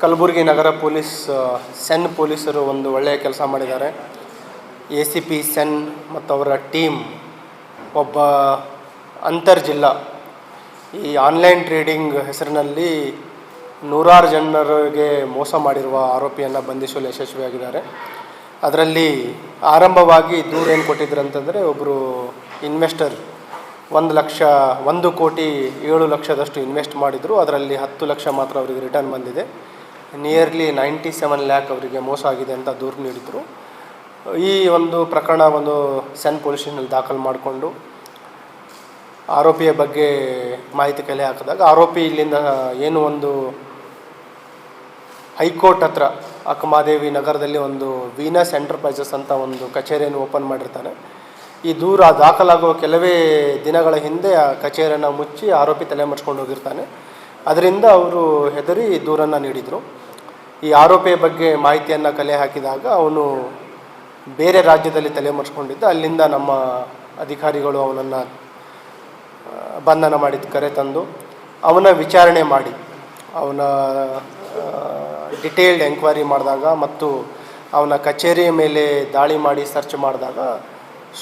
ಕಲಬುರಗಿ ನಗರ police ಸೆನ್ ಪೊಲೀಸರು ಒಂದು ಒಳ್ಳೆಯ ಕೆಲಸ ಮಾಡಿದ್ದಾರೆ. ಎ ಸಿ ಪಿ, ಸೆನ್ ಮತ್ತು ಅವರ ಟೀಮ್ ಒಬ್ಬ ಅಂತರ್ ಜಿಲ್ಲಾ. ಈ ಆನ್ಲೈನ್ ಟ್ರೇಡಿಂಗ್ ಹೆಸರಿನಲ್ಲಿ ನೂರಾರು ಜನರಿಗೆ ಮೋಸ ಮಾಡಿರುವ ಆರೋಪಿಯನ್ನು ಬಂಧಿಸಲು ಯಶಸ್ವಿಯಾಗಿದ್ದಾರೆ. ಅದರಲ್ಲಿ ಆರಂಭವಾಗಿ ದೂರ ಏನು ಕೊಟ್ಟಿದ್ರು ಅಂತಂದರೆ ಒಬ್ಬರು ಇನ್ವೆಸ್ಟರ್ ಒಂದು ಲಕ್ಷ, ಒಂದು ಕೋಟಿ ಏಳು ಲಕ್ಷದಷ್ಟು ಇನ್ವೆಸ್ಟ್ ಮಾಡಿದರು. ಅದರಲ್ಲಿ ಹತ್ತು ಲಕ್ಷ ಮಾತ್ರ ಅವರಿಗೆ ರಿಟರ್ನ್ ಬಂದಿದೆ. ನಿಯರ್ಲಿ ನೈಂಟಿ ಸೆವೆನ್ ಲ್ಯಾಕ್ ಅವರಿಗೆ ಮೋಸ ಆಗಿದೆ ಅಂತ ದೂರು ನೀಡಿದರು. ಈ ಒಂದು ಪ್ರಕರಣ ಒಂದು ಸೆನ್ ಪೊಲೀಸ್ ಸ್ಟೇಷನಲ್ಲಿ ದಾಖಲು ಮಾಡಿಕೊಂಡು ಆರೋಪಿಯ ಬಗ್ಗೆ ಮಾಹಿತಿ ಕಲೆ ಹಾಕಿದಾಗ ಆರೋಪಿ ಇಲ್ಲಿಂದ ಏನು ಒಂದು ಹೈಕೋರ್ಟ್ ಹತ್ರ ಅಕ್ಕಮಾದೇವಿ ನಗರದಲ್ಲಿ ಒಂದು ವೀನಸ್ ಎಂಟರ್ಪ್ರೈಸಸ್ ಅಂತ ಒಂದು ಕಚೇರಿಯನ್ನು ಓಪನ್ ಮಾಡಿರ್ತಾನೆ. ಈ ದೂರ ದಾಖಲಾಗುವ ಕೆಲವೇ ದಿನಗಳ ಹಿಂದೆ ಆ ಕಚೇರಿಯನ್ನು ಮುಚ್ಚಿ ಆರೋಪಿ ತಲೆಮರೆಸ್ಕೊಂಡು ಹೋಗಿರ್ತಾನೆ. ಅದರಿಂದ ಅವರು ಹೆದರಿ ದೂರನ್ನು ನೀಡಿದರು. ಈ ಆರೋಪಿಯ ಬಗ್ಗೆ ಮಾಹಿತಿಯನ್ನು ಕಲೆ ಹಾಕಿದಾಗ ಅವನು ಬೇರೆ ರಾಜ್ಯದಲ್ಲಿ ತಲೆಮರೆಸ್ಕೊಂಡಿದ್ದ ಅಲ್ಲಿಂದ ನಮ್ಮ ಅಧಿಕಾರಿಗಳು ಅವನನ್ನು ಬಂಧನ ಮಾಡಿದ, ಕರೆ ತಂದು ಅವನ ವಿಚಾರಣೆ ಮಾಡಿ. ಅವನ ಡಿಟೇಲ್ಡ್ ಎಂಕ್ವೈರಿ ಮಾಡಿದಾಗ ಮತ್ತು ಅವನ ಕಚೇರಿಯ ಮೇಲೆ ದಾಳಿ ಮಾಡಿ ಸರ್ಚ್ ಮಾಡಿದಾಗ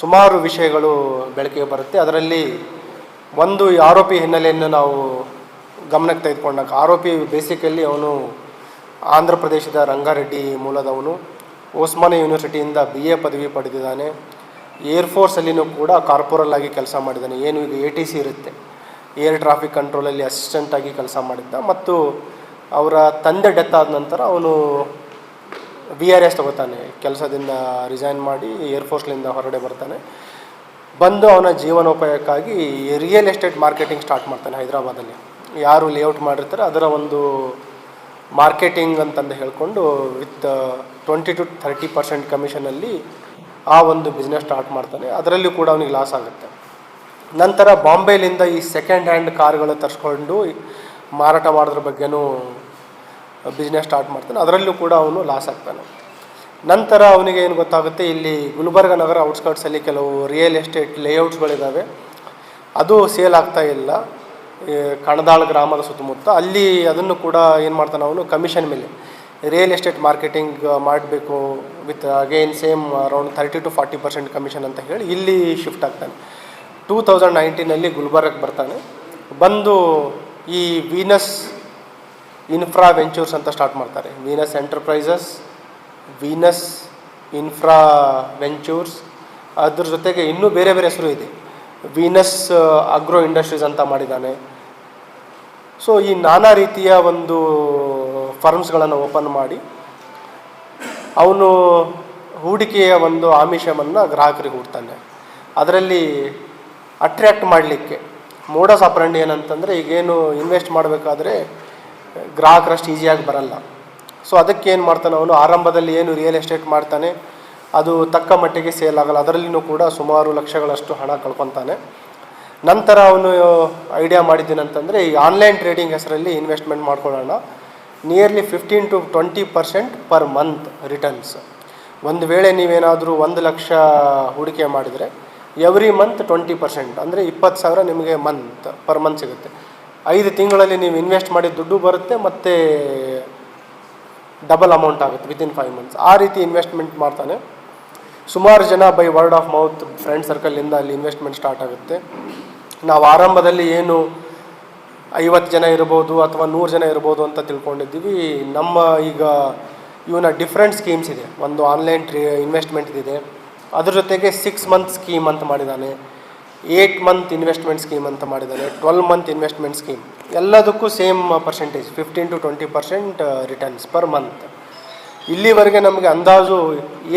ಸುಮಾರು ವಿಷಯಗಳು ಬೆಳಕಿಗೆ ಬರುತ್ತೆ. ಅದರಲ್ಲಿ ಒಂದು ಆರೋಪಿ ಹಿನ್ನೆಲೆಯನ್ನು ನಾವು ಗಮನಕ್ಕೆ ತೆಗೆದುಕೊಂಡಾಗ, ಆರೋಪಿ ಬೇಸಿಕಲ್ಲಿ ಅವನು ಆಂಧ್ರ ಪ್ರದೇಶದ ರಂಗಾರೆಡ್ಡಿ ಮೂಲದವನು ಓಸ್ಮಾನಿ ಯೂನಿವರ್ಸಿಟಿಯಿಂದ ಬಿ ಎ ಪದವಿ ಪಡೆದಿದ್ದಾನೆ. ಏರ್ಫೋರ್ಸಲ್ಲಿನೂ ಕೂಡ ಕಾರ್ಪೊರಲ್ ಆಗಿ ಕೆಲಸ ಮಾಡಿದ್ದಾನೆ. ಏನು ಈಗ ಎ ಟಿ ಸಿ ಇರುತ್ತೆ. ಏರ್ ಟ್ರಾಫಿಕ್ ಕಂಟ್ರೋಲಲ್ಲಿ ಅಸಿಸ್ಟೆಂಟ್ ಆಗಿ ಕೆಲಸ ಮಾಡಿದ್ದ ಮತ್ತು ಅವರ ತಂದೆ ಡೆತ್ ಆದ ನಂತರ ಅವನು ಬಿ ಆರ್ ಎಸ್ ತಗೋತಾನೆ. ಕೆಲಸದಿಂದ ರಿಸೈನ್ ಮಾಡಿ ಏರ್ಫೋರ್ಸ್ಲಿಂದ ಹೊರಗಡೆ ಬರ್ತಾನೆ. ಬಂದು ಅವನ ಜೀವನೋಪಾಯಕ್ಕಾಗಿ ರಿಯಲ್ ಎಸ್ಟೇಟ್ ಮಾರ್ಕೆಟಿಂಗ್ ಸ್ಟಾರ್ಟ್ ಮಾಡ್ತಾನೆ ಹೈದರಾಬಾದಲ್ಲಿ. ಯಾರು ಲೇಔಟ್ ಮಾಡಿರ್ತಾರೆ ಅದರ ಒಂದು ಮಾರ್ಕೆಟಿಂಗ್ ಅಂತಂದು ಹೇಳಿಕೊಂಡು with twenty to thirty percent ಕಮಿಷನಲ್ಲಿ ಆ ಒಂದು ಬಿಸ್ನೆಸ್ ಸ್ಟಾರ್ಟ್ ಮಾಡ್ತಾನೆ. ಅದರಲ್ಲೂ ಕೂಡ ಅವನಿಗೆ ಲಾಸ್ ಆಗುತ್ತೆ. ನಂತರ ಬಾಂಬೆಲಿಂದ ಈ ಸೆಕೆಂಡ್ ಹ್ಯಾಂಡ್ ಕಾರ್ಗಳು ತರಿಸ್ಕೊಂಡು ಮಾರಾಟ ಮಾಡೋದ್ರ ಬಗ್ಗೆನೂ ಬಿಸ್ನೆಸ್ ಸ್ಟಾರ್ಟ್ ಮಾಡ್ತಾನೆ. ಅದರಲ್ಲೂ ಕೂಡ ಅವನು ಲಾಸ್ ಆಗ್ತಾನೆ. ನಂತರ ಅವನಿಗೆ ಏನು ಗೊತ್ತಾಗುತ್ತೆ, ಇಲ್ಲಿ ಗುಲ್ಬರ್ಗ ನಗರ ಔಟ್ಸ್ಕರ್ಟ್ಸಲ್ಲಿ ಕೆಲವು ರಿಯಲ್ ಎಸ್ಟೇಟ್ ಲೇಔಟ್ಸ್ಗಳಿದ್ದಾವೆ ಅದು ಸೇಲ್ ಆಗ್ತಾ ಇಲ್ಲ. ಕಣದಾಳ ಗ್ರಾಮದ ಸುತ್ತಮುತ್ತ, ಅಲ್ಲಿ ಅದನ್ನು ಕೂಡ ಏನು ಮಾಡ್ತಾನೆ ಅವನು? ಕಮಿಷನ್ ಮೇಲೆ. ರಿಯಲ್ ಎಸ್ಟೇಟ್ ಮಾರ್ಕೆಟಿಂಗ್ ಮಾಡಬೇಕು with again same around thirty to forty percent commission ಅಂತ ಹೇಳಿ ಇಲ್ಲಿ ಶಿಫ್ಟ್ ಆಗ್ತಾನೆ. ಟೂ ತೌಸಂಡ್ ನೈನ್ಟೀನಲ್ಲಿ ಗುಲ್ಬರ್ಗಕ್ಕೆ ಬರ್ತಾನೆ. ಬಂದು ಈ ವೀನಸ್ ಇನ್ಫ್ರಾ ವೆಂಚೂರ್ಸ್ ಅಂತ ಸ್ಟಾರ್ಟ್ ಮಾಡ್ತಾರೆ. Venus enterprises Venus infra ventures ಅದ್ರ ಜೊತೆಗೆ ಇನ್ನೂ ಬೇರೆ ಬೇರೆ ಹೆಸರು ಇದೆ. ವೀನಸ್ ಅಗ್ರೋ ಇಂಡಸ್ಟ್ರೀಸ್ ಅಂತ ಮಾಡಿದ್ದಾನೆ. ಸೊ ಈ ನಾನಾ ರೀತಿಯ ಒಂದು ಫರ್ಮ್ಸ್ಗಳನ್ನು ಓಪನ್ ಮಾಡಿ ಅವನು ಹೂಡಿಕೆಯ ಒಂದು ಆಮಿಷವನ್ನು ಗ್ರಾಹಕರಿಗೆ ಹುಡ್ತಾನೆ ಅದರಲ್ಲಿ ಅಟ್ರ್ಯಾಕ್ಟ್ ಮಾಡಲಿಕ್ಕೆ ಮೋಡಸ್ ಆಪರಂಡಿ ಏನಂತಂದರೆ ಈಗೇನು ಇನ್ವೆಸ್ಟ್ ಮಾಡಬೇಕಾದ್ರೆ ಗ್ರಾಹಕರಷ್ಟು ಈಸಿಯಾಗಿ ಬರಲ್ಲ. ಸೊ ಅದಕ್ಕೆ ಏನು ಮಾಡ್ತಾನೆ ಅವನು? ಆರಂಭದಲ್ಲಿ ಏನು ರಿಯಲ್ ಎಸ್ಟೇಟ್ ಮಾಡ್ತಾನೆ, ಅದು ತಕ್ಕ ಮಟ್ಟಿಗೆ ಸೇಲ್ ಆಗಲ್ಲ. ಅದರಲ್ಲಿಯೂ ಕೂಡ ಸುಮಾರು ಲಕ್ಷಗಳಷ್ಟು ಹಣ ಕಳ್ಕೊತಾನೆ. ನಂತರ ಅವನು ಐಡಿಯಾ ಮಾಡಿದ್ದೀನಂತಂದರೆ ಈ ಆನ್ಲೈನ್ ಟ್ರೇಡಿಂಗ್ ಹೆಸರಲ್ಲಿ ಇನ್ವೆಸ್ಟ್ಮೆಂಟ್ ಮಾಡ್ಕೊಳ್ಳೋಣ. Nearly fifteen to twenty percent per month returns ಒಂದು ವೇಳೆ ನೀವೇನಾದರೂ ಒಂದು ಲಕ್ಷ ಹೂಡಿಕೆ ಮಾಡಿದರೆ ಎವ್ರಿ ಮಂತ್ ಟ್ವೆಂಟಿ ಪರ್ಸೆಂಟ್ ಅಂದರೆ ಇಪ್ಪತ್ತು ಸಾವಿರ ನಿಮಗೆ ಮಂತ್ ಪರ್ ಮಂತ್ ಸಿಗುತ್ತೆ. ಐದು ತಿಂಗಳಲ್ಲಿ ನೀವು ಇನ್ವೆಸ್ಟ್ ಮಾಡಿದ ದುಡ್ಡು ಬರುತ್ತೆ ಮತ್ತು ಡಬಲ್ ಅಮೌಂಟ್ ಆಗುತ್ತೆ ವಿತಿನ್ ಫೈವ್ ಮಂತ್ಸ್ ಆ ರೀತಿ ಇನ್ವೆಸ್ಟ್ಮೆಂಟ್ ಮಾಡ್ತಾನೆ. ಸುಮಾರು ಜನ by word of mouth friend ಸರ್ಕಲಿಂದ ಅಲ್ಲಿ ಇನ್ವೆಸ್ಟ್ಮೆಂಟ್ ಸ್ಟಾರ್ಟ್ ಆಗುತ್ತೆ. ನಾವು ಆರಂಭದಲ್ಲಿ ಏನು ಐವತ್ತು ಜನ ಇರ್ಬೋದು ಅಥವಾ ನೂರು ಜನ ಇರ್ಬೋದು ಅಂತ ತಿಳ್ಕೊಂಡಿದ್ದೀವಿ. ನಮ್ಮ ಈಗ ಇವನ ಡಿಫ್ರೆಂಟ್ ಸ್ಕೀಮ್ಸ್ ಇದೆ. ಒಂದು ಆನ್ಲೈನ್ ಟ್ರೀ ಇನ್ವೆಸ್ಟ್ಮೆಂಟ್ ಇದೆ. ಅದ್ರ ಜೊತೆಗೆ ಸಿಕ್ಸ್ ಮಂತ್ ಸ್ಕೀಮ್ ಅಂತ ಮಾಡಿದ್ದಾನೆ ಏಯ್ಟ್ ಮಂತ್ ಇನ್ವೆಸ್ಟ್ಮೆಂಟ್ ಸ್ಕೀಮ್ ಅಂತ ಮಾಡಿದ್ದಾನೆ ಟ್ವೆಲ್ ಮಂತ್ ಇನ್ವೆಸ್ಟ್ಮೆಂಟ್ ಸ್ಕೀಮ್ ಎಲ್ಲದಕ್ಕೂ same percentage fifteen to twenty percent returns per month ಇಲ್ಲಿವರೆಗೆ ನಮಗೆ ಅಂದಾಜು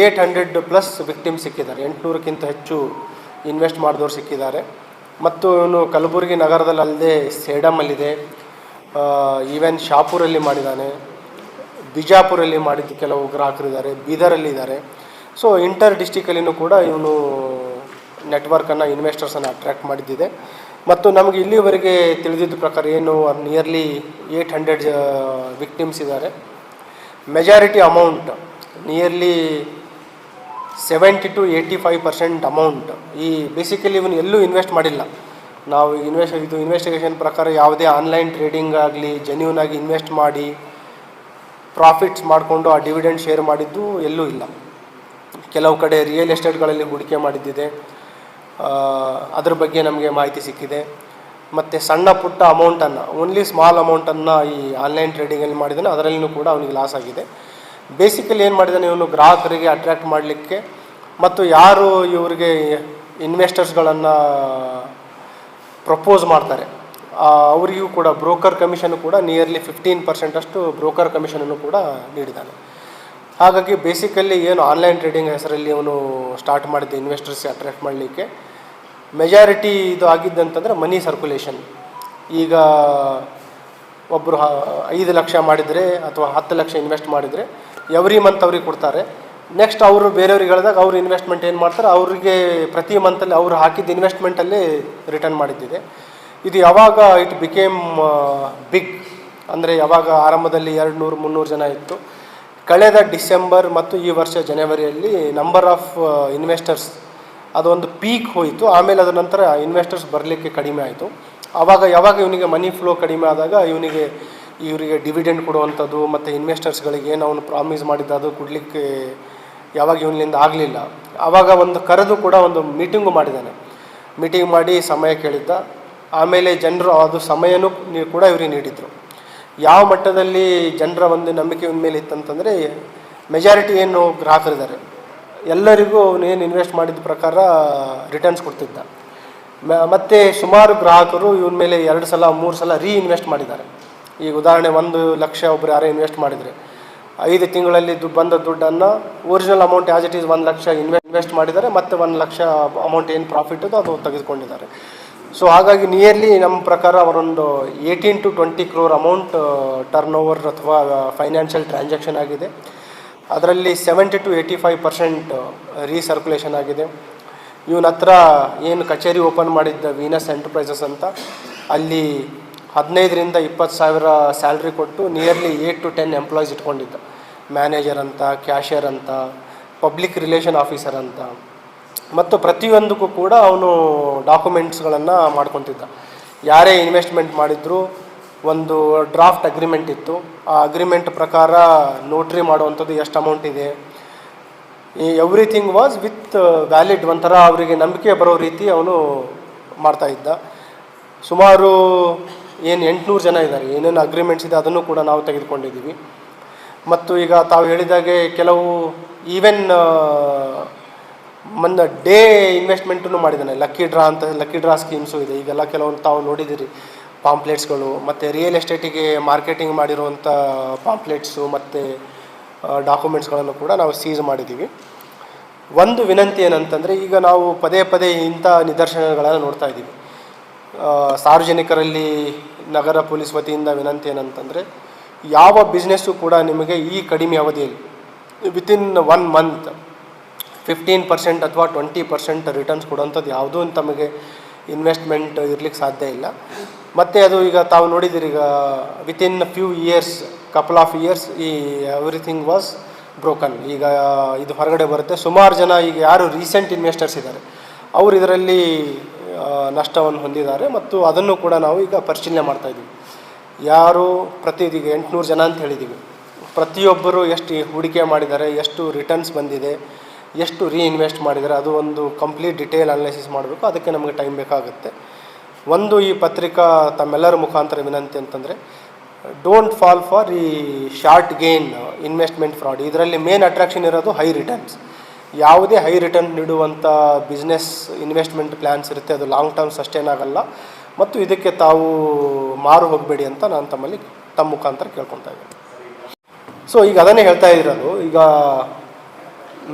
ಏಯ್ಟ್ ಹಂಡ್ರೆಡ್ ಪ್ಲಸ್ ವಿಕ್ಟಿಮ್ ಸಿಕ್ಕಿದ್ದಾರೆ. ಎಂಟುನೂರಕ್ಕಿಂತ ಹೆಚ್ಚು ಇನ್ವೆಸ್ಟ್ ಮಾಡಿದವ್ರು ಸಿಕ್ಕಿದ್ದಾರೆ. ಮತ್ತು ಇವನು ಕಲಬುರಗಿ ನಗರದಲ್ಲಿ ಅಲ್ಲದೆ ಸೇಡಮಲ್ಲಿದೆ ಈವನ್ ಶಾಪುರಲ್ಲಿ ಮಾಡಿದ್ದಾನೆ. ಬಿಜಾಪುರಲ್ಲಿ ಮಾಡಿದ್ದು ಕೆಲವು ಗ್ರಾಹಕರಿದ್ದಾರೆ, ಬೀದರಲ್ಲಿ ಇದ್ದಾರೆ. ಸೊ ಇಂಟರ್ ಡಿಸ್ಟಿಕಲ್ಲಿನೂ ಕೂಡ ಇವನು ನೆಟ್ವರ್ಕನ್ನು ಇನ್ವೆಸ್ಟರ್ಸನ್ನು ಅಟ್ರ್ಯಾಕ್ಟ್ ಮಾಡಿದ್ದಿದೆ. ಮತ್ತು ನಮಗೆ ಇಲ್ಲಿವರೆಗೆ ತಿಳಿದಿದ್ದ ಪ್ರಕಾರ ಏನು ನಿಯರ್ಲಿ ಏಯ್ಟ್ ಹಂಡ್ರೆಡ್ ವಿಕ್ಟಿಮ್ಸ್ ಇದ್ದಾರೆ. Majority amount nearly seventy to eighty five percent amount ಈ ಬೇಸಿಕಲಿ ಇವನು ಎಲ್ಲೂ ಇನ್ವೆಸ್ಟ್ ಮಾಡಿಲ್ಲ. ನಾವು ಇನ್ವೆಸ್ಟ್ ಇದು ಇನ್ವೆಸ್ಟಿಗೇಷನ್ ಪ್ರಕಾರ ಯಾವುದೇ ಆನ್ಲೈನ್ ಟ್ರೇಡಿಂಗ್ ಆಗಲಿ ಜೆನ್ಯೂನ್ ಆಗಿ ಇನ್ವೆಸ್ಟ್ ಮಾಡಿ ಪ್ರಾಫಿಟ್ಸ್ ಮಾಡಿಕೊಂಡು ಆ ಡಿವಿಡೆಂಡ್ ಶೇರ್ ಮಾಡಿದ್ದು ಎಲ್ಲೂ ಇಲ್ಲ. ಕೆಲವು ಕಡೆ ರಿಯಲ್ ಎಸ್ಟೇಟ್ಗಳಲ್ಲಿ ಹೂಡಿಕೆ ಮಾಡಿದ್ದಿದೆ. ಅದ್ರ ಬಗ್ಗೆ ನಮಗೆ ಮಾಹಿತಿ ಸಿಕ್ಕಿದೆ. ಮತ್ತು ಸಣ್ಣ ಪುಟ್ಟ ಅಮೌಂಟನ್ನು ಓನ್ಲಿ ಸ್ಮಾಲ್ ಅಮೌಂಟನ್ನು ಈ ಆನ್ಲೈನ್ ಟ್ರೇಡಿಂಗಲ್ಲಿ ಮಾಡಿದ್ದಾನೆ ಅದರಲ್ಲೂ ಕೂಡ ಅವನಿಗೆ ಲಾಸ್ ಆಗಿದೆ. ಬೇಸಿಕಲಿ ಏನು ಮಾಡಿದ್ದಾನೆ ಇವನು ಗ್ರಾಹಕರಿಗೆ ಅಟ್ರ್ಯಾಕ್ಟ್ ಮಾಡಲಿಕ್ಕೆ ಮತ್ತು ಯಾರು ಇವರಿಗೆ ಇನ್ವೆಸ್ಟರ್ಸ್ಗಳನ್ನು ಪ್ರಪೋಸ್ ಮಾಡ್ತಾರೆ ಅವರಿಗೂ ಕೂಡ ಬ್ರೋಕರ್ ಕಮಿಷನ್ ಕೂಡ ನಿಯರ್ಲಿ ಫಿಫ್ಟೀನ್ ಪರ್ಸೆಂಟಷ್ಟು ಬ್ರೋಕರ್ ಕಮಿಷನನ್ನು ಕೂಡ ನೀಡಿದ್ದಾನೆ. ಹಾಗಾಗಿ ಬೇಸಿಕಲಿ ಏನು ಆನ್ಲೈನ್ ಟ್ರೇಡಿಂಗ್ ಹೆಸರಲ್ಲಿ ಅವನು ಸ್ಟಾರ್ಟ್ ಮಾಡಿದ್ದೆ ಇನ್ವೆಸ್ಟರ್ಸ್ ಅಟ್ರಾಕ್ಟ್ ಮಾಡಲಿಕ್ಕೆ ಮೆಜಾರಿಟಿ ಇದು ಆಗಿದ್ದಂತಂದರೆ ಮನಿ ಸರ್ಕ್ಯುಲೇಷನ್ ಈಗ ಒಬ್ಬರು ಐದು ಲಕ್ಷ ಮಾಡಿದರೆ ಅಥವಾ ಹತ್ತು ಲಕ್ಷ ಇನ್ವೆಸ್ಟ್ ಮಾಡಿದರೆ ಎವ್ರಿ ಮಂತ್ ಅವ್ರಿಗೆ ಕೊಡ್ತಾರೆ. ನೆಕ್ಸ್ಟ್ ಅವರು ಬೇರೆಯವ್ರಿಗೆ ಹೇಳಿದಾಗ ಅವ್ರು ಇನ್ವೆಸ್ಟ್ಮೆಂಟ್ ಏನು ಮಾಡ್ತಾರೆ, ಅವರಿಗೆ ಪ್ರತಿ ಮಂತಲ್ಲಿ ಅವ್ರು ಹಾಕಿದ ಇನ್ವೆಸ್ಟ್ಮೆಂಟಲ್ಲಿ ರಿಟರ್ನ್ ಮಾಡಿದ್ದಿದೆ. ಇದು ಯಾವಾಗ ಇಟ್ ಬಿಕೇಮ್ ಬಿಗ್ ಅಂದರೆ ಯಾವಾಗ ಆರಂಭದಲ್ಲಿ ಎರಡು ನೂರು ಮುನ್ನೂರು ಜನ ಇತ್ತು. ಕಳೆದ ಡಿಸೆಂಬರ್ ಮತ್ತು ಈ ವರ್ಷ ಜನವರಿಯಲ್ಲಿ ನಂಬರ್ ಆಫ್ ಇನ್ವೆಸ್ಟರ್ಸ್ ಅದೊಂದು ಪೀಕ್ ಹೋಯಿತು. ಆಮೇಲೆ ಅದರ ನಂತರ ಇನ್ವೆಸ್ಟರ್ಸ್ ಬರಲಿಕ್ಕೆ ಕಡಿಮೆ ಆಯಿತು. ಆವಾಗ, ಯಾವಾಗ ಇವನಿಗೆ ಮನಿ ಫ್ಲೋ ಕಡಿಮೆ ಆದಾಗ ಇವನಿಗೆ ಇವರಿಗೆ ಡಿವಿಡೆಂಡ್ ಕೊಡುವಂಥದ್ದು ಮತ್ತು ಇನ್ವೆಸ್ಟರ್ಸ್ಗಳಿಗೆ ಏನು ಅವನು ಪ್ರಾಮಿಸ್ ಮಾಡಿದ್ದ ಅದು ಕೊಡಲಿಕ್ಕೆ ಯಾವಾಗ ಇವನಿಂದ ಆಗಲಿಲ್ಲ. ಆವಾಗ ಒಂದು ಕರೆದು ಕೂಡ ಒಂದು ಮೀಟಿಂಗು ಮಾಡಿದ್ದಾನೆ. ಮೀಟಿಂಗ್ ಮಾಡಿ ಸಮಯ ಕೇಳಿದ್ದ. ಆಮೇಲೆ ಜನರು ಅದು ಸಮಯನೂ ಕೂಡ ಇವರಿಗೆ ನೀಡಿದರು. ಯಾವ ಮಟ್ಟದಲ್ಲಿ ಜನರ ಒಂದು ನಂಬಿಕೆ ಇವನ ಮೇಲೆ ಇತ್ತಂತಂದರೆ ಮೆಜಾರಿಟಿ ಏನು ಗ್ರಾಹಕರಿದ್ದಾರೆ. ಎಲ್ಲರಿಗೂ ಏನು ಇನ್ವೆಸ್ಟ್ ಮಾಡಿದ ಪ್ರಕಾರ ರಿಟರ್ನ್ಸ್ ಕೊಡ್ತಿದ್ದ. ಮತ್ತೆ ಸುಮಾರು ಗ್ರಾಹಕರು ಇವನ ಮೇಲೆ ಎರಡು ಸಲ, ಮೂರು ಸಲ ರೀ ಇನ್ವೆಸ್ಟ್ ಮಾಡಿದ್ದಾರೆ. ಈಗ ಉದಾಹರಣೆ ಒಂದು ಲಕ್ಷ ಒಬ್ಬರು ಯಾರೇ ಇನ್ವೆಸ್ಟ್ ಮಾಡಿದರೆ. ಐದು ತಿಂಗಳಲ್ಲಿ ದು ಬಂದ ದುಡ್ಡನ್ನು original amount as it is ಒಂದು ಲಕ್ಷ ಇನ್ವೆ ಇನ್ವೆಸ್ಟ್ ಮಾಡಿದ್ದಾರೆ ಮತ್ತು ಒಂದು ಲಕ್ಷ ಅಮೌಂಟ್ ಏನು ಪ್ರಾಫಿಟ್ ಅದು ಅದು ತೆಗೆದುಕೊಂಡಿದ್ದಾರೆ. ಸೊ ಹಾಗಾಗಿ ನಿಯರ್ಲಿ ನಮ್ಮ ಪ್ರಕಾರ ಅವರೊಂದು eighteen to twenty crore amount turnover ಅಥವಾ ಫೈನಾನ್ಷಿಯಲ್ ಟ್ರಾನ್ಸಾಕ್ಷನ್ ಆಗಿದೆ. ಅದರಲ್ಲಿ seventy to eighty five percent recirculation ಆಗಿದೆ. ಇವನ ಹತ್ರ ಏನು ಕಚೇರಿ ಓಪನ್ ಮಾಡಿದ್ದ ವೀನಸ್ ಎಂಟರ್ಪ್ರೈಸಸ್ ಅಂತ, ಅಲ್ಲಿ ಹದಿನೈದರಿಂದ ಇಪ್ಪತ್ತು ಸಾವಿರ ಸ್ಯಾಲ್ರಿ ಕೊಟ್ಟು nearly eight to ten employees ಇಟ್ಕೊಂಡಿದ್ದ. Manager ಅಂತ ಕ್ಯಾಷಿಯರ್ ಅಂತ, ಪಬ್ಲಿಕ್ ರಿಲೇಷನ್ ಆಫೀಸರ್ ಅಂತ. ಮತ್ತು ಪ್ರತಿಯೊಂದಕ್ಕೂ ಕೂಡ ಅವನು ಡಾಕ್ಯುಮೆಂಟ್ಸ್ಗಳನ್ನು ಮಾಡ್ಕೊತಿದ್ದ. ಯಾರೇ ಇನ್ವೆಸ್ಟ್ಮೆಂಟ್ ಮಾಡಿದ್ರು ಒಂದು ಡ್ರಾಫ್ಟ್ ಅಗ್ರಿಮೆಂಟ್ ಇತ್ತು. ಆ ಅಗ್ರಿಮೆಂಟ್ ಪ್ರಕಾರ ನೋಟ್ರಿ ಮಾಡುವಂಥದ್ದು ಎಷ್ಟು ಅಮೌಂಟ್ ಇದೆ. ಎವ್ರಿಥಿಂಗ್ ವಾಸ್ ವಿತ್ ವ್ಯಾಲಿಡ್ ಒಂಥರ ಅವರಿಗೆ ನಂಬಿಕೆ ಬರೋ ರೀತಿ ಅವನು ಮಾಡ್ತಾ ಇದ್ದ. ಸುಮಾರು ಏನು ಎಂಟುನೂರು ಜನ ಇದ್ದಾರೆ, ಏನೇನು ಅಗ್ರಿಮೆಂಟ್ಸ್ ಇದೆ ಅದನ್ನು ಕೂಡ ನಾವು ತೆಗೆದುಕೊಂಡಿದ್ದೀವಿ. ಮತ್ತು ಈಗ ತಾವು ಹೇಳಿದಾಗೆ ಕೆಲವು ಈವೆನ್ ಮೊನ್ನೆ ಡೇ ಇನ್ವೆಸ್ಟ್ಮೆಂಟನ್ನು ಮಾಡಿದ್ದಾನೆ. ಲಕ್ಕಿ ಡ್ರಾ ಅಂತ ಲಕ್ಕಿ ಡ್ರಾ ಸ್ಕೀಮ್ಸು ಇದೆ. ಈಗೆಲ್ಲ ಕೆಲವೊಂದು ತಾವು ನೋಡಿದ್ದೀರಿ. ಪಾಂಪ್ಲೆಟ್ಸ್ಗಳು ಮತ್ತು ರಿಯಲ್ ಎಸ್ಟೇಟಿಗೆ ಮಾರ್ಕೆಟಿಂಗ್ ಮಾಡಿರುವಂಥ ಪಾಂಪ್ಲೆಟ್ಸು ಮತ್ತು ಡಾಕ್ಯುಮೆಂಟ್ಸ್ಗಳನ್ನು ಕೂಡ ನಾವು ಸೀಸ್ ಮಾಡಿದ್ದೀವಿ. ಒಂದು ವಿನಂತಿ ಏನಂತಂದರೆ ಈಗ ನಾವು ಪದೇ ಪದೇ ಇಂಥ ನಿದರ್ಶನಗಳನ್ನು ನೋಡ್ತಾ ಇದ್ದೀವಿ. ಸಾರ್ವಜನಿಕರಲ್ಲಿ ನಗರ ಪೊಲೀಸ್ ವತಿಯಿಂದ ವಿನಂತಿ ಏನಂತಂದರೆ, ಯಾವ ಬಿಸ್ನೆಸ್ಸು ಕೂಡ ನಿಮಗೆ ಈ ಕಡಿಮೆ ಅವಧಿಯಲ್ಲಿ within one month fifteen percent ಅಥವಾ ಟ್ವೆಂಟಿ ಪರ್ಸೆಂಟ್ ರಿಟರ್ನ್ಸ್ ಕೊಡುವಂಥದ್ದು ಯಾವುದೂ ತಮಗೆ ಇನ್ವೆಸ್ಟ್ಮೆಂಟ್ ಇರಲಿಕ್ಕೆ ಸಾಧ್ಯ ಇಲ್ಲ. ಮತ್ತು ಅದು ಈಗ ತಾವು ನೋಡಿದಿರಿ ಈಗ within few years couple of years ಈ ಎವ್ರಿಥಿಂಗ್ ವಾಸ್ ಬ್ರೋಕನ್ ಈಗ ಇದು ಹೊರಗಡೆ ಬರುತ್ತೆ. ಸುಮಾರು ಜನ ಈಗ ಯಾರು ರೀಸೆಂಟ್ ಇನ್ವೆಸ್ಟರ್ಸ್ ಇದ್ದಾರೆ. ಅವರು ಇದರಲ್ಲಿ ನಷ್ಟವನ್ನು ಹೊಂದಿದ್ದಾರೆ ಮತ್ತು ಅದನ್ನು ಕೂಡ ನಾವು ಈಗ ಪರಿಶೀಲನೆ ಮಾಡ್ತಾ ಇದ್ದೀವಿ. ಯಾರು ಪ್ರತಿ ಈಗ ಎಂಟುನೂರು ಜನ ಅಂತ ಹೇಳಿದ್ದೀವಿ. ಪ್ರತಿಯೊಬ್ಬರು ಎಷ್ಟು ಹೂಡಿಕೆ ಮಾಡಿದ್ದಾರೆ, ಎಷ್ಟು ರಿಟರ್ನ್ಸ್ ಬಂದಿದೆ, ಎಷ್ಟು ರೀಇನ್ವೆಸ್ಟ್ ಮಾಡಿದ್ದಾರೆ, ಅದು ಒಂದು ಕಂಪ್ಲೀಟ್ ಡಿಟೇಲ್ ಅನಾಲಿಸಿಸ್ ಮಾಡಬೇಕು. ಅದಕ್ಕೆ ನಮಗೆ ಟೈಮ್ ಬೇಕಾಗುತ್ತೆ. ಒಂದು ಈ ಪತ್ರಿಕಾ ತಮ್ಮೆಲ್ಲರ ಮುಖಾಂತರ ವಿನಂತಿ ಅಂತಂದರೆ ಡೋಂಟ್ ಫಾಲ್ ಫಾರ್ ಈ ಶಾರ್ಟ್ ಗೇನ್ ಇನ್ವೆಸ್ಟ್ಮೆಂಟ್ ಫ್ರಾಡ್ ಇದರಲ್ಲಿ ಮೇನ್ ಅಟ್ರಾಕ್ಷನ್ ಇರೋದು ಹೈ ರಿಟರ್ನ್ಸ್ ಯಾವುದೇ ಹೈ ರಿಟರ್ನ್ ನೀಡುವಂಥ ಬಿಸ್ನೆಸ್ ಇನ್ವೆಸ್ಟ್ಮೆಂಟ್ ಪ್ಲ್ಯಾನ್ಸ್ ಇರುತ್ತೆ, ಅದು ಲಾಂಗ್ ಟರ್ಮ್ ಸಸ್ಟೈನ್ ಆಗಲ್ಲ. ಮತ್ತು ಇದಕ್ಕೆ ತಾವು ಮಾರು ಹೋಗಬೇಡಿ ಅಂತ ನಾನು ತಮ್ಮಲ್ಲಿ ತಮ್ಮ ಮುಖಾಂತರ ಕೇಳ್ಕೊತಾ ಇದ್ದೀನಿ. ಸೊ ಈಗ ಅದನ್ನೇ ಹೇಳ್ತಾ ಇದ್ದಿರೋದು ಈಗ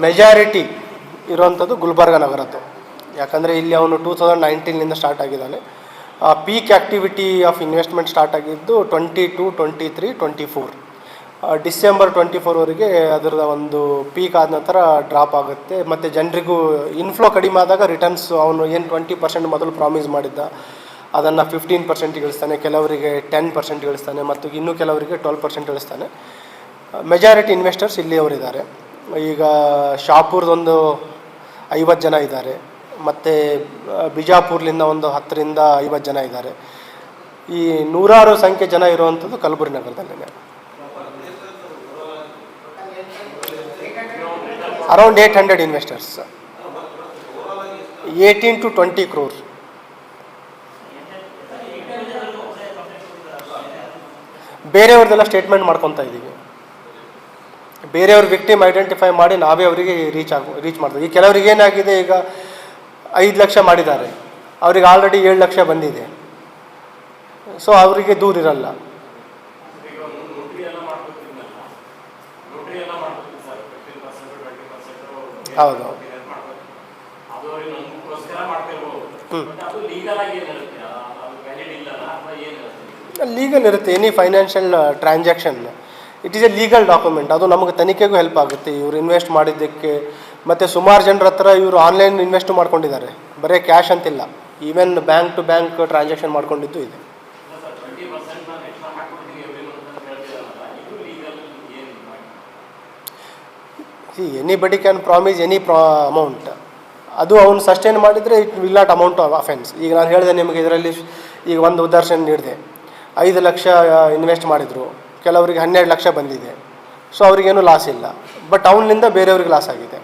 ಮೆಜಾರಿಟಿ ಇರುವಂಥದ್ದು ಗುಲ್ಬರ್ಗ ನಗರದ್ದು. ಯಾಕಂದರೆ ಇಲ್ಲಿ ಅವನು ಟೂ ತೌಸಂಡ್ ನೈನ್ಟೀನಿಂದ ಸ್ಟಾರ್ಟ್ ಆಗಿದ್ದಾನೆ. Peak activity of investment start ಆಗಿದ್ದು twenty two twenty three twenty four December twenty ಫೋರ್ವರೆಗೆ ಅದರ ಒಂದು ಪೀಕ್ ಆದ ನಂತರ ಡ್ರಾಪ್ ಆಗುತ್ತೆ. ಮತ್ತು ಜನರಿಗೂ ಇನ್ಫ್ಲೋ ಕಡಿಮೆ ಆದಾಗ ರಿಟರ್ನ್ಸ್ ಅವನು ಏನು ಟ್ವೆಂಟಿ ಪರ್ಸೆಂಟ್ ಮೊದಲು ಪ್ರಾಮಿಸ್ ಮಾಡಿದ್ದ, ಅದನ್ನು ಫಿಫ್ಟೀನ್ ಪರ್ಸೆಂಟ್ ಇಳಿಸ್ತಾನೆ ಕೆಲವರಿಗೆ ಟೆನ್ ಪರ್ಸೆಂಟ್ ಇಳಿಸ್ತಾನೆ ಮತ್ತು ಇನ್ನೂ ಕೆಲವರಿಗೆ ಟ್ವೆಲ್ ಪರ್ಸೆಂಟ್ ಇಳಿಸ್ತಾನೆ ಮೆಜಾರಿಟಿ ಇನ್ವೆಸ್ಟರ್ಸ್ ಇಲ್ಲಿಯವರಿದ್ದಾರೆ. ಈಗ ಶಾಪುರ್ದೊಂದು ಐವತ್ತು ಜನ ಇದ್ದಾರೆ. ಮತ್ತು ಬಿಜಾಪುರ್ಲಿಂದ ಒಂದು ಹತ್ತರಿಂದ ಐವತ್ತು ಜನ ಇದ್ದಾರೆ. ಈ ನೂರಾರು ಸಂಖ್ಯೆ ಜನ ಇರುವಂಥದ್ದು Kalaburagi ನಗರದಲ್ಲೇ around eight hundred investors eighteen to twenty crore ಬೇರೆಯವ್ರದ್ದೆಲ್ಲ statement ಮಾಡ್ಕೊತಾ ಇದ್ದೀವಿ ಬೇರೆಯವ್ರ ವಿಕ್ಟಿಮ್ ಐಡೆಂಟಿಫೈ ಮಾಡಿ ನಾವೇ ಅವರಿಗೆ ರೀಚ್ ಆಗ ರೀಚ್ ಮಾಡ್ತೀವಿ. ಕೆಲವರಿಗೆ ಏನಾಗಿದೆ, ಈಗ ಐದು ಲಕ್ಷ ಮಾಡಿದ್ದಾರೆ. ಅವ್ರಿಗೆ ಆಲ್ರೆಡಿ ಏಳು ಲಕ್ಷ ಬಂದಿದೆ. ಸೊ ಅವರಿಗೆ ದೂರ ಇರಲ್ಲ ಈಗ ಒಂದು ನೋಟ್ರಿ ಎಲ್ಲ ಮಾಡ್ಕೊತಿದ್ನಲ್ಲ ನೋಟ್ರಿ ಎಲ್ಲ ಮಾಡ್ಕೊತೀವಿ sir fifteen percent twenty percent ಹೌದು. ಅದು ಅವ್ರಿಗೆ ನಮಗೋಸ್ಕರ ಮಾಡ್ತಿರ್ಬೋದು ಹ್ಮ್. ಬಟ್ ಅದು ಲೀಗಲ್ ಆಗಿ ಏನಿರುತ್ತೆ ಆ- ಅದು ವ್ಯಾಲಿಡ್ ಇಲ್ಲಲ್ಲ ಅಥವಾ ಏನಿರುತ್ತೆ ಲೀಗಲ್ ಇರುತ್ತೆ any financial transaction it is a legal document ಅದು ನಮಗೆ ತನಿಖೆಗೂ ಹೆಲ್ಪ್ ಆಗುತ್ತೆ. ಇವರು ಇನ್ವೆಸ್ಟ್ ಮಾಡಿದ್ದಕ್ಕೆ ಮತ್ತು ಸುಮಾರು ಜನರ ಹತ್ರ ಇವರು ಆನ್ಲೈನ್ ಇನ್ವೆಸ್ಟ್ ಮಾಡ್ಕೊಂಡಿದ್ದಾರೆ. ಬರೀ ಕ್ಯಾಶ್ ಅಂತಿಲ್ಲ. Even bank to bank transaction ಮಾಡ್ಕೊಂಡಿದ್ದು ಇದೆ ಇಲ್ಲ ಸರ್ ಟ್ವೆಂಟಿ ಪರ್ಸೆಂಟ್ ನಾನು ಎಕ್ಸ್ಟ್ರಾ ಹಾಕ್ಬಿಡ್ತೀನಿ ಎವ್ರಿ ಮಂತ್ ಅಂತ ಹೇಳ್ತಿದಾರಲ್ಲ ಇದು ಲೀಗಲ್ ಏನು see anybody can promise any ಪ್ರಾ ಅಮೌಂಟ್ ಅದು ಅವ್ನು ಸಸ್ಟೈನ್ ಮಾಡಿದರೆ it will not amount of offence ಈಗ ನಾನು ಹೇಳಿದೆ ನಿಮಗೆ ಇದರಲ್ಲಿ ಈಗ ಒಂದು ಉದಾಹರಣೆ ನೀಡಿದೆ. ಐದು ಲಕ್ಷ ಇನ್ವೆಸ್ಟ್ ಮಾಡಿದರು. ಕೆಲವರಿಗೆ ಹನ್ನೆರಡು ಲಕ್ಷ ಬಂದಿದೆ. ಸೊ ಅವರಿಗೇನು ಲಾಸ್ ಇಲ್ಲ. ಬಟ್ ಅವನಿಂದ ಬೇರೆಯವ್ರಿಗೆ ಲಾಸ್ ಆಗಿದೆ.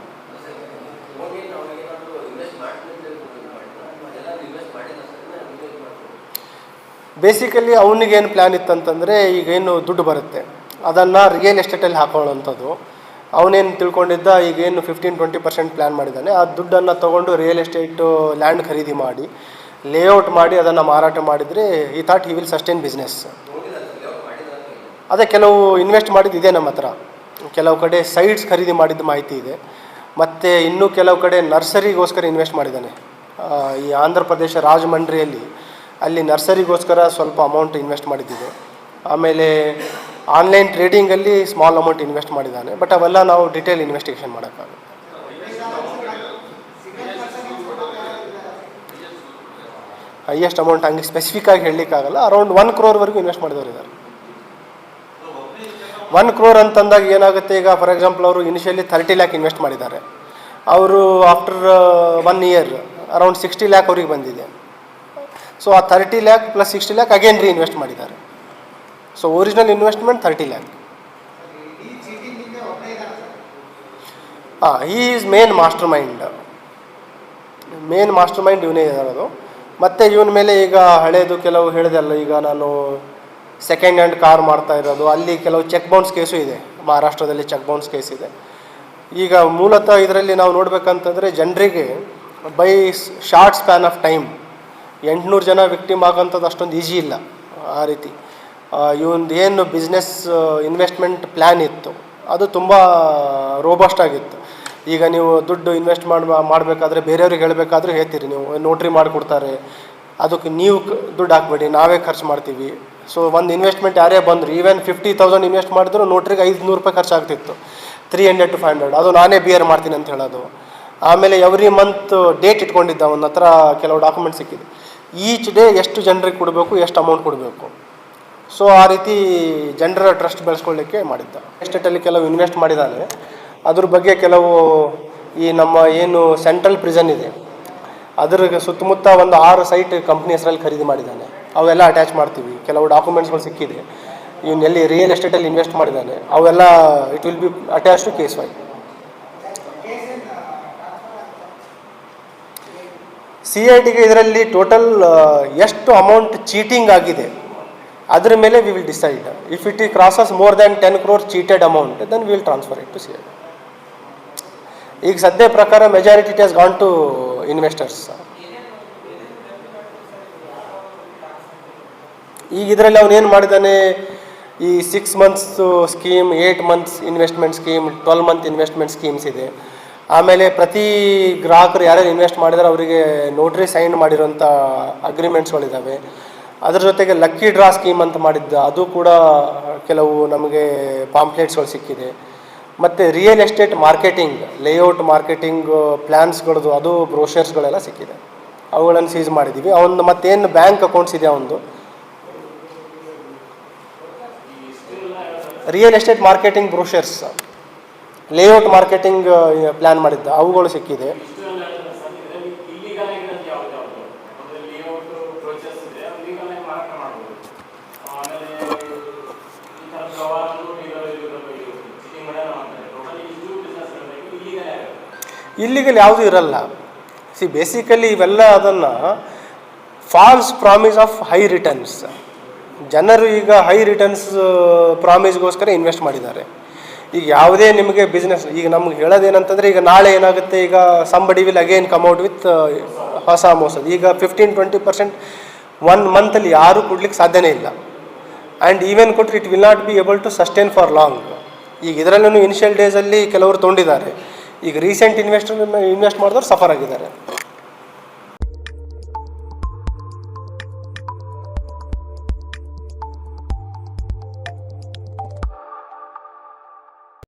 ಬೇಸಿಕಲಿ ಅವನಿಗೇನು ಪ್ಲ್ಯಾನ್ ಇತ್ತಂತಂದರೆ ಈಗೇನು ದುಡ್ಡು ಬರುತ್ತೆ. ಅದನ್ನು ರಿಯಲ್ ಎಸ್ಟೇಟಲ್ಲಿ ಹಾಕೊಳ್ಳೋವಂಥದ್ದು. ಅವನೇನು ತಿಳ್ಕೊಂಡಿದ್ದ, ಈಗೇನು ಫಿಫ್ಟೀನ್ ಟ್ವೆಂಟಿ ಪರ್ಸೆಂಟ್ ಪ್ಲ್ಯಾನ್ ಮಾಡಿದ್ದಾನೆ. ಆ ದುಡ್ಡನ್ನು ತೊಗೊಂಡು ರಿಯಲ್ ಎಸ್ಟೇಟು ಲ್ಯಾಂಡ್ ಖರೀದಿ ಮಾಡಿ ಲೇಔಟ್ ಮಾಡಿ ಅದನ್ನು ಮಾರಾಟ ಮಾಡಿದರೆ ಈ thought he will sustain business ಅದೇ ಕೆಲವು ಇನ್ವೆಸ್ಟ್ ಮಾಡಿದ್ದು ಇದೆ ನಮ್ಮ ಹತ್ರ. ಕೆಲವು ಕಡೆ ಸೈಟ್ಸ್ ಖರೀದಿ ಮಾಡಿದ್ದ ಮಾಹಿತಿ ಇದೆ. ಮತ್ತು ಇನ್ನೂ ಕೆಲವು ಕಡೆ ನರ್ಸರಿಗೋಸ್ಕರ ಇನ್ವೆಸ್ಟ್ ಮಾಡಿದ್ದಾನೆ. ಈ ಆಂಧ್ರ ಪ್ರದೇಶ ರಾಜಮಂಡ್ರಿಯಲ್ಲಿ ಅಲ್ಲಿ ನರ್ಸರಿಗೋಸ್ಕರ ಸ್ವಲ್ಪ ಅಮೌಂಟ್ ಇನ್ವೆಸ್ಟ್ ಮಾಡಿದ್ದಿದೆ. ಆಮೇಲೆ ಆನ್ಲೈನ್ ಟ್ರೇಡಿಂಗಲ್ಲಿ ಸ್ಮಾಲ್ ಅಮೌಂಟ್ ಇನ್ವೆಸ್ಟ್ ಮಾಡಿದ್ದಾನೆ ಬಟ್ ಅವೆಲ್ಲ ನಾವು ಡಿಟೇಲ್ ಇನ್ವೆಸ್ಟಿಗೇಷನ್ ಮಾಡೋಕ್ಕಾಗುತ್ತೆ ಹೈಯೆಸ್ಟ್ ಅಮೌಂಟ್ ಹಂಗೆ ಸ್ಪೆಸಿಫಿಕ್ ಆಗಿ ಹೇಳಲಿಕ್ಕಾಗಲ್ಲ ಅರೌಂಡ್ ಒನ್ ಕ್ರೋರ್ವರೆಗೂ ಇನ್ವೆಸ್ಟ್ ಮಾಡಿದವರು ಇದ್ದಾರೆ ಒನ್ ಕ್ರೋರ್ ಅಂತಂದಾಗ ಏನಾಗುತ್ತೆ ಈಗ ಫಾರ್ ಎಕ್ಸಾಂಪಲ್ ಅವರು ಇನಿಷಿಯಲಿ ಥರ್ಟಿ ಲ್ಯಾಕ್ ಇನ್ವೆಸ್ಟ್ ಮಾಡಿದ್ದಾರೆ. ಅವರು after one year around sixty lakh ಅವ್ರಿಗೆ ಬಂದಿದೆ. ಸೊ ಆ thirty lakh plus sixty lakh again reinvest ಮಾಡಿದ್ದಾರೆ. So original investment thirty lakh ಹಾಂ ಈ is main mastermind main mastermind ಇವನೇ ಇರೋದು ಮತ್ತು ಇವನ ಮೇಲೆ ಈಗ ಹಳೇದು ಕೆಲವು ಹೇಳಿದೆಲ್ಲ, ಈಗ ನಾನು ಸೆಕೆಂಡ್ ಹ್ಯಾಂಡ್ ಕಾರ್ ಮಾಡ್ತಾ ಇರೋದು. ಅಲ್ಲಿ ಕೆಲವು ಚೆಕ್ ಬೌನ್ಸ್ ಕೇಸು ಇದೆ. ಮಹಾರಾಷ್ಟ್ರದಲ್ಲಿ ಚೆಕ್ ಬೌನ್ಸ್ ಕೇಸ್ ಇದೆ. ಈಗ ಮೂಲತಃ ಇದರಲ್ಲಿ ನಾವು ನೋಡಬೇಕಂತಂದರೆ ಜನರಿಗೆ by short span of time ಎಂಟುನೂರು ಜನ ವಿಕ್ಟಿಮ್ ಆಗೋಂಥದ್ದು ಅಷ್ಟೊಂದು ಈಸಿ ಇಲ್ಲ ಆ ರೀತಿ. ಇವಂದು ಏನು ಬಿಸ್ನೆಸ್ ಇನ್ವೆಸ್ಟ್ಮೆಂಟ್ ಪ್ಲ್ಯಾನ್ ಇತ್ತು, ಅದು ತುಂಬ ರೋಬಸ್ಟ್ ಆಗಿತ್ತು. ಈಗ ನೀವು ದುಡ್ಡು ಇನ್ವೆಸ್ಟ್ ಮಾಡಿ ಮಾಡಬೇಕಾದ್ರೆ ಬೇರೆಯವ್ರಿಗೆ ಹೇಳಬೇಕಾದ್ರೂ ಹೇಳ್ತೀರಿ, ನೀವು ನೋಟ್ರಿ ಮಾಡಿಕೊಡ್ತಾರೆ, ಅದಕ್ಕೆ ನೀವು ದುಡ್ಡು ಹಾಕ್ಬೇಡಿ, ನಾವೇ ಖರ್ಚು ಮಾಡ್ತೀವಿ. ಸೊ ಒಂದು ಇನ್ವೆಸ್ಟ್ಮೆಂಟ್ ಯಾರೇ ಬಂದರು ಈವನ್ ಫಿಫ್ಟಿ ತೌಸಂಡ್ ಇನ್ವೆಸ್ಟ್ ಮಾಡಿದ್ರು ನೋಟ್ರಿಗೆ ಐದುನೂರು ರೂಪಾಯಿ ಖರ್ಚಾಗ್ತಿತ್ತು three hundred to five hundred ಅದು ನಾನೇ ಬಿಯರ್ ಮಾಡ್ತೀನಿ ಅಂತ ಹೇಳೋದು. ಆಮೇಲೆ ಎವ್ರಿ ಮಂತ್ ಡೇಟ್ ಇಟ್ಕೊಂಡಿದ್ದ ಅವನ ಹತ್ರ ಕೆಲವು ಡಾಕ್ಯುಮೆಂಟ್ ಸಿಕ್ಕಿದೆ. ಈಚ್ ಡೇ ಎಷ್ಟು ಜನರಿಗೆ ಕೊಡಬೇಕು, ಎಷ್ಟು ಅಮೌಂಟ್ ಕೊಡಬೇಕು. ಸೊ ಆ ರೀತಿ ಜನರ ಟ್ರಸ್ಟ್ ಬೆಳೆಸ್ಕೊಳ್ಳಿಕ್ಕೆ ಮಾಡಿದ್ದ. ಎಸ್ಟೇಟಲ್ಲಿ ಕೆಲವು ಇನ್ವೆಸ್ಟ್ ಮಾಡಿದ್ದಾರೆ ಅದ್ರ ಬಗ್ಗೆ ಕೆಲವು ಈ ನಮ್ಮ ಏನು ಸೆಂಟ್ರಲ್ ಪ್ರಿಸನ್ ಇದೆ, ಅದ್ರ ಸುತ್ತಮುತ್ತ ಒಂದು ಆರು ಸೈಟ್ ಕಂಪ್ನಿ ಹೆಸರಲ್ಲಿ ಖರೀದಿ ಮಾಡಿದ್ದಾನೆ ಅವೆಲ್ಲ ಅಟ್ಯಾಚ್ ಮಾಡ್ತೀವಿ. ಕೆಲವು ಡಾಕ್ಯುಮೆಂಟ್ಸ್ಗಳು ಸಿಕ್ಕಿದೆ. ಇವನು ಎಲ್ಲಿ ರಿಯಲ್ ಎಸ್ಟೇಟಲ್ಲಿ ಇನ್ವೆಸ್ಟ್ ಮಾಡಿದ್ದಾನೆ ಅವೆಲ್ಲ it will be attach to case Y C I ಟಿಗೆ ಇದರಲ್ಲಿ ಟೋಟಲ್ ಎಷ್ಟು ಅಮೌಂಟ್ ಚೀಟಿಂಗ್ ಆಗಿದೆ ಅದ್ರ ಮೇಲೆ we will decide if it ಈ crosses more than ten crore cheated amount then will transfer it to C ಈಗ ಸದ್ಯ ಪ್ರಕಾರ majority it has gone to investors ಈಗ ಇದರಲ್ಲಿ ಅವನು ಏನು ಮಾಡಿದ್ದಾನೆ ಈ six months scheme eight months investment scheme twelve month investment schemes ಇದೆ. ಆಮೇಲೆ ಪ್ರತಿ ಗ್ರಾಹಕರು ಯಾರ್ಯಾರು ಇನ್ವೆಸ್ಟ್ ಮಾಡಿದ್ರೆ, ಅವರಿಗೆ ನೋಟ್ರಿ ಸೈನ್ ಮಾಡಿರೋಂಥ ಅಗ್ರಿಮೆಂಟ್ಸ್ಗಳಿದ್ದಾವೆ ಅದ್ರ ಜೊತೆಗೆ ಲಕ್ಕಿ ಡ್ರಾ ಸ್ಕೀಮ್ ಅಂತ ಮಾಡಿದ್ದ, ಅದು ಕೂಡ ಕೆಲವು ನಮಗೆ ಪಾಂಪ್ಲೆಟ್ಸ್ಗಳು ಸಿಕ್ಕಿದೆ. ಮತ್ತು real estate marketing layout marketing ಪ್ಲ್ಯಾನ್ಸ್ಗಳದ್ದು ಅದು ಬ್ರೋಷರ್ಸ್ಗಳೆಲ್ಲ ಸಿಕ್ಕಿದೆ. ಅವುಗಳನ್ನು ಸೀಸ್ ಮಾಡಿದ್ದೀವಿ ಅವನು ಮತ್ತೇನು ಬ್ಯಾಂಕ್ ಅಕೌಂಟ್ಸ್ ಇದೆ ಅವನದು real estate marketing brochures layout marketing plan ಮಾಡಿದ್ದ. ಅವುಗಳು ಸಿಕ್ಕಿದೆ ಇಷ್ಟು ಎಲ್ಲ ಹೇಳಿದ್ರೆ ಸರ್ ಇದರಲ್ಲಿ ಇಲ್ಲಿಗಲ್ ಆಗಿರೋದು ಯಾವ್ದು ಯಾವುದು ಒಂದು ಲೇಔಟ್ ಪ್ರೋಸೆಸ್ ಇದೆ ಅದು ಲೀಗಲ್ ಆಗಿ ಮಾರಾಟ ಮಾಡ್ಬೋದು ಆಮೇಲೆ ಈ ಥರದ ವ್ಯವಹಾರಗಳು ಲೀಗಲ್ ಚೀಟಿಂಗ್ ಮಾಡ್ಯಾರ ಅಂತಾರೆ ಟೋಟಲ್ ಇಷ್ಟು ಬಿಸ್ನೆಸ್ ಇರಬೇಕು ಇಲ್ಲಿಗಲ್ ಇಲ್ಲಿಗಲ್ ಯಾವುದೂ ಇರಲ್ಲ. ಸಿ ಬೇಸಿಕಲಿ ಇವೆಲ್ಲ ಅದನ್ನು false promise of high returns ಜನರು ಈಗ ಹೈ ರಿಟರ್ನ್ಸ್ ಪ್ರಾಮಿಸ್ಗೋಸ್ಕರ ಇನ್ವೆಸ್ಟ್ ಮಾಡಿದ್ದಾರೆ. ಈಗ ಯಾವುದೇ ನಿಮಗೆ ಬಿಸ್ನೆಸ್ ಈಗ ನಮ್ಗೆ ಹೇಳೋದೇನಂತಂದರೆ, ಈಗ ನಾಳೆ ಏನಾಗುತ್ತೆ, ಈಗ somebody will again come out with ಹೊಸ ಮೋಸದ. ಈಗ ಫಿಫ್ಟೀನ್ ಟ್ವೆಂಟಿ ಪರ್ಸೆಂಟ್ ಒನ್ ಮಂತಲ್ಲಿ ಯಾರೂ ಕೊಡ್ಲಿಕ್ಕೆ ಸಾಧ್ಯನೇ ಇಲ್ಲ. ಆ್ಯಂಡ್ ಈವೆನ್ ಕೊಟ್ಟರೆ it will not be able to sustain for long ಈಗ ಇದರಲ್ಲೂ ಇನಿಷಿಯಲ್ ಡೇಸಲ್ಲಿ ಕೆಲವರು ತೊಗೊಂಡಿದ್ದಾರೆ ಈಗ ರೀಸೆಂಟ್ ಇನ್ವೆಸ್ಟರ್ ಇನ್ವೆಸ್ಟ್ ಮಾಡಿದವ್ರು ಸಫರ್ ಆಗಿದ್ದಾರೆ.